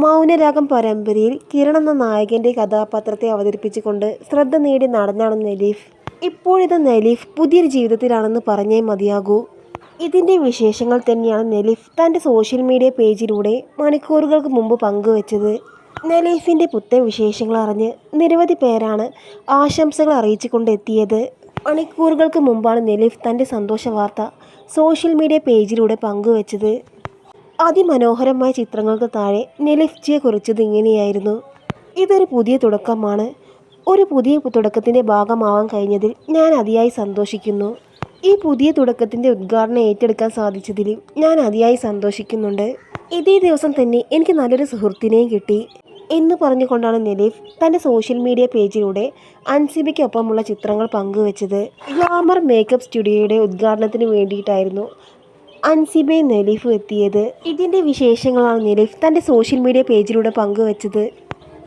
മൗനരാഗം പരമ്പരയിൽ കിരൺ എന്ന നായകന്റെ കഥാപാത്രത്തെ അവതരിപ്പിച്ചുകൊണ്ട് ശ്രദ്ധ നേടി നടന്നാണ് നലീഫ്. ഇപ്പോഴിത് നലീഫ് പുതിയൊരു ജീവിതത്തിലാണെന്ന് പറഞ്ഞേ മതിയാകൂ. ഇതിന്റെ വിശേഷങ്ങൾ തന്നെയാണ് നലീഫ് തന്റെ സോഷ്യൽ മീഡിയ പേജിലൂടെ മണിക്കൂറുകൾക്ക് മുമ്പ് പങ്കുവച്ചത്. നലീഫിന്റെ പുത്തൻ വിശേഷങ്ങൾ അറിഞ്ഞ് നിരവധി പേരാണ് ആശംസകൾ അറിയിച്ചുകൊണ്ട് എത്തിയത്. മണിക്കൂറുകൾക്ക് മുമ്പാണ് നലീഫ് തന്റെ സന്തോഷ വാർത്ത സോഷ്യൽ മീഡിയ പേജിലൂടെ പങ്കുവച്ചത്. അതിമനോഹരമായ ചിത്രങ്ങൾക്ക് താഴെ നെലിഫ്ജിയെ കുറിച്ചത് ഇങ്ങനെയായിരുന്നു. ഇതൊരു പുതിയ തുടക്കമാണ്. ഒരു പുതിയ തുടക്കത്തിന്റെ ഭാഗമാവാൻ കഴിഞ്ഞതിൽ ഞാൻ അതിയായി സന്തോഷിക്കുന്നു. ഈ പുതിയ തുടക്കത്തിന്റെ ഉദ്ഘാടനം ഏറ്റെടുക്കാൻ സാധിച്ചതിലും ഞാൻ അതിയായി സന്തോഷിക്കുന്നുണ്ട്. ഇതേ ദിവസം തന്നെ എനിക്ക് നല്ലൊരു സുഹൃത്തിനെയും കിട്ടി. എന്ന് പറഞ്ഞുകൊണ്ടാണ് നെലീഫ് തന്റെ സോഷ്യൽ മീഡിയ പേജിലൂടെ അൻസിബയ്ക്കൊപ്പമുള്ള ചിത്രങ്ങൾ പങ്കുവച്ചത്. ഗ്ലാമർ മേക്കപ്പ് സ്റ്റുഡിയോയുടെ ഉദ്ഘാടനത്തിന് വേണ്ടിയിട്ടായിരുന്നു അൻസിബയും നെലിഫ് എത്തിയത്. ഇതിന്റെ വിശേഷങ്ങളാണ് നെലീഫ് തന്റെ സോഷ്യൽ മീഡിയ പേജിലൂടെ പങ്കുവച്ചത്.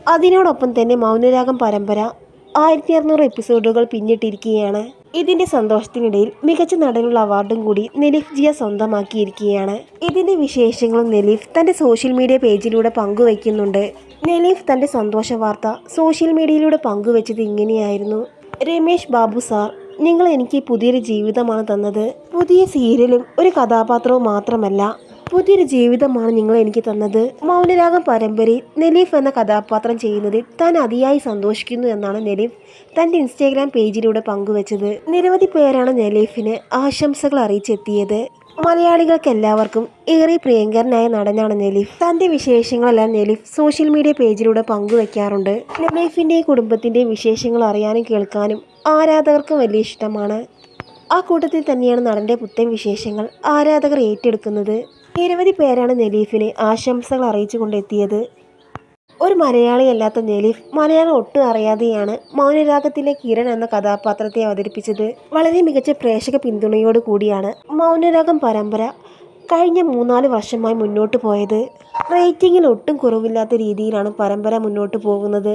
അതിനോടൊപ്പം തന്നെ മൗനരാഗം പരമ്പര ആയിരത്തി അറുന്നൂറ് എപ്പിസോഡുകൾ പിന്നിട്ടിരിക്കുകയാണ്. ഇതിന്റെ സന്തോഷത്തിനിടയിൽ മികച്ച നടനുള്ള അവാർഡും കൂടി നെലീഫ് ജിയ സ്വന്തമാക്കിയിരിക്കുകയാണ്. ഇതിന്റെ വിശേഷങ്ങളും നെലീഫ് തന്റെ സോഷ്യൽ മീഡിയ പേജിലൂടെ പങ്കുവയ്ക്കുന്നുണ്ട്. നെലീഫ് തന്റെ സന്തോഷ വാർത്ത സോഷ്യൽ മീഡിയയിലൂടെ പങ്കുവച്ചത് ഇങ്ങനെയായിരുന്നു. രമേശ് ബാബു സാർ നിങ്ങൾ എനിക്ക് പുതിയൊരു ജീവിതമാണ് തന്നത്. പുതിയ സീരിയലും ഒരു കഥാപാത്രവും മാത്രമല്ല പുതിയൊരു ജീവിതമാണ് നിങ്ങൾ എനിക്ക് തന്നത്. മൗനരാഗം പരമ്പരയിൽ നെലീഫ് എന്ന കഥാപാത്രം ചെയ്യുന്നതിൽ താൻ അതിയായി സന്തോഷിക്കുന്നു എന്നാണ് നെലീഫ് തന്റെ ഇൻസ്റ്റാഗ്രാം പേജിലൂടെ പങ്കുവച്ചത്. നിരവധി പേരാണ് നെലീഫിന് ആശംസകൾ അറിയിച്ചെത്തിയത്. മലയാളികൾക്ക് എല്ലാവർക്കും ഏറെ പ്രിയങ്കരനായ നടനാണ് നെലിഫ്. തന്റെ വിശേഷങ്ങളെല്ലാം നെലിഫ് സോഷ്യൽ മീഡിയ പേജിലൂടെ പങ്കുവെക്കാറുണ്ട്. നെലിഫിന്റെ കുടുംബത്തിന്റെ വിശേഷങ്ങൾ അറിയാനും കേൾക്കാനും ആരാധകർക്ക് വലിയ ഇഷ്ടമാണ്. ആ കൂട്ടത്തിൽ തന്നെയാണ് നടന്റെ പുത്തൻ വിശേഷങ്ങൾ ആരാധകർ ഏറ്റെടുക്കുന്നത്. നിരവധി പേരാണ് നെലീഫിനെ ആശംസകൾ അറിയിച്ചു കൊണ്ടെത്തിയത് ഒരു മലയാളിയല്ലാത്ത നെലീഫ് മലയാളം ഒട്ടും അറിയാതെയാണ് മൗനരാഗത്തിലെ കിരൺ എന്ന കഥാപാത്രത്തെ അവതരിപ്പിച്ചത്. വളരെ മികച്ച പ്രേക്ഷക പിന്തുണയോട് കൂടിയാണ് മൗനരാഗം പരമ്പര കഴിഞ്ഞ മൂന്നാൽ വർഷമായി മുന്നോട്ട് പോയത്. റേറ്റിംഗിൽ ഒട്ടും കുറവില്ലാത്ത രീതിയിലാണ് പരമ്പര മുന്നോട്ട് പോകുന്നത്.